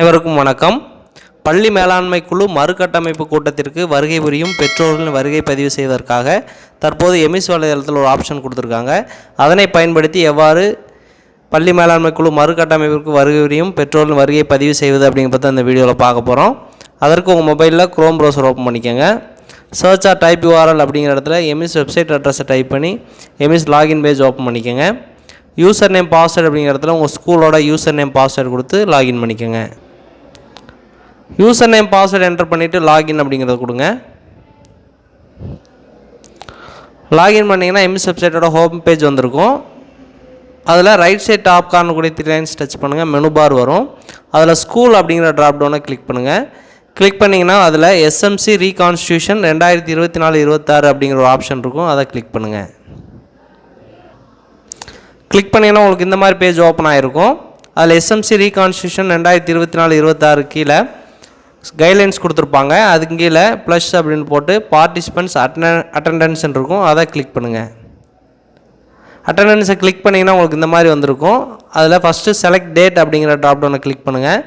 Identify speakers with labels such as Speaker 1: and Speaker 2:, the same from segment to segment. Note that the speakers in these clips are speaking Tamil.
Speaker 1: அனைவருக்கும் வணக்கம். பள்ளி மேலாண்மை குழு மறுகட்டமைப்பு கூட்டத்திற்கு வருகை புரியும் பெற்றோர்களின் வருகை பதிவு செய்வதற்காக தற்போது எமிஸ் வலைதளத்தில் ஒரு ஆப்ஷன் கொடுத்துருக்காங்க. அதனை பயன்படுத்தி எவ்வாறு பள்ளி மேலாண்மை குழு மறுகட்டமைப்பிற்கு வருகை புரியும் பெற்றோர்களின் வருகை பதிவு செய்வது அப்படிங்கிறத அந்த வீடியோவில் பார்க்க போகிறோம் அதற்கு உங்கள் மொபைலில் க்ரோம் ப்ரௌசர் ஓப்பன் பண்ணிக்கோங்க. சர்ச் ஆர் டைப் யூஆர்எல் அப்படிங்கிற இடத்துல எமிஸ் வெப்சைட் அட்ரஸை டைப் பண்ணி எமிஸ் லாகின் பேஜ் ஓப்பன் பண்ணிக்கோங்க. யூசர் நேம் பாஸ்வேர்டு அப்படிங்கிற இடத்துல உங்கள் ஸ்கூலோட யூசர் நேம் பாஸ்வேர்டு கொடுத்து லாகின் பண்ணிக்கோங்க. யூசர் நேம் பாஸ்வேர்டு என்டர் பண்ணிவிட்டு லாகின் அப்படிங்கிறத கொடுங்க. லாகின் பண்ணிங்கன்னா எம்எஸ் வெப்சைட்டோட ஹோம் பேஜ் வந்திருக்கும். அதில் ரைட் சைட் டாப் கார்னு கூட த்ரீ லைன்ஸ் டச் பண்ணுங்கள் மெனு பார் வரும். அதில் ஸ்கூல் அப்படிங்கிற ட்ராப் டவுனை கிளிக் பண்ணுங்கள் கிளிக் பண்ணிங்கன்னா அதில் எஸ்எம்சி ரீகான்ஸ்டியூஷன் ரெண்டாயிரத்தி இருபத்தி நாலு இருபத்தாறு அப்படிங்கிற ஒரு ஆப்ஷன் இருக்கும் அதை கிளிக் பண்ணுங்கள் கிளிக் பண்ணிங்கன்னா உங்களுக்கு இந்த மாதிரி பேஜ் ஓப்பன் ஆகிருக்கும் அதில் எஸ்எம்சி ரீகான்ஸ்டியூஷன் ரெண்டாயிரத்தி இருபத்தி நாலு இருபத்தாறு கீழே. கைட்லைன்ஸ் கொடுத்துருப்பாங்க. அதுக்கு கீழே ப்ளஸ் அப்படின்னு போட்டு பார்ட்டிசிபெண்ட்ஸ் அட்டன் அட்டண்டன்ஸ் இருக்கும். அதை கிளிக் பண்ணுங்கள் அட்டண்டன்ஸை கிளிக் பண்ணிங்கன்னா உங்களுக்கு இந்த மாதிரி வந்திருக்கும். அதில் ஃபஸ்ட்டு செலக்ட் டேட் அப்படிங்கிற ட்ராப்டவுனை கிளிக் பண்ணுங்கள்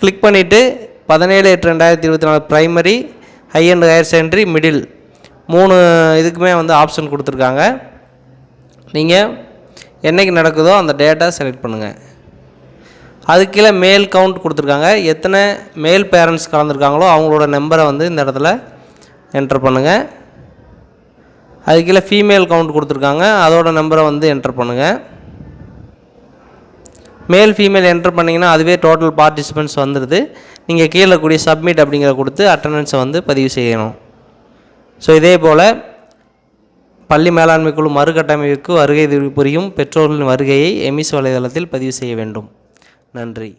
Speaker 1: கிளிக் பண்ணிவிட்டு பதினேழு எட்டு ரெண்டாயிரத்தி இருபத்தி நாலு primary high and higher secondary middle மூணு இதுக்குமே வந்து ஆப்ஷன் கொடுத்துருக்காங்க. நீங்கள் என்னைக்கு நடக்குதோ அந்த டேட்டா செலக்ட் பண்ணுங்கள் அதுக்கு கீழே மேல் கவுண்ட் கொடுத்துருக்காங்க. எத்தனை மேல் பேரண்ட்ஸ் கலந்துருக்காங்களோ அவங்களோட நம்பரை வந்து இந்த இடத்துல என்டர் பண்ணுங்கள் அதுக்கு கீழே ஃபீமேல் கவுண்ட் கொடுத்துருக்காங்க. அதோட நம்பரை வந்து என்டர் பண்ணுங்கள் மேல் ஃபீமேல் என்டர் பண்ணிங்கன்னா அதுவே டோட்டல் பார்ட்டிசிபெண்ட்ஸ் வந்துடுது நீங்கள் கீழே கூடிய சப்மிட் அப்படிங்கிற கொடுத்து அட்டண்டன்ஸை வந்து பதிவு செய்யணும். ஸோ இதே போல் பள்ளி மேலாண்மை குழு மறுகட்டமைப்புக்கு வருகை புரியும் பெற்றோர்களின் வருகையை எமிஸ் வலைதளத்தில் பதிவு செய்ய வேண்டும். நன்றி.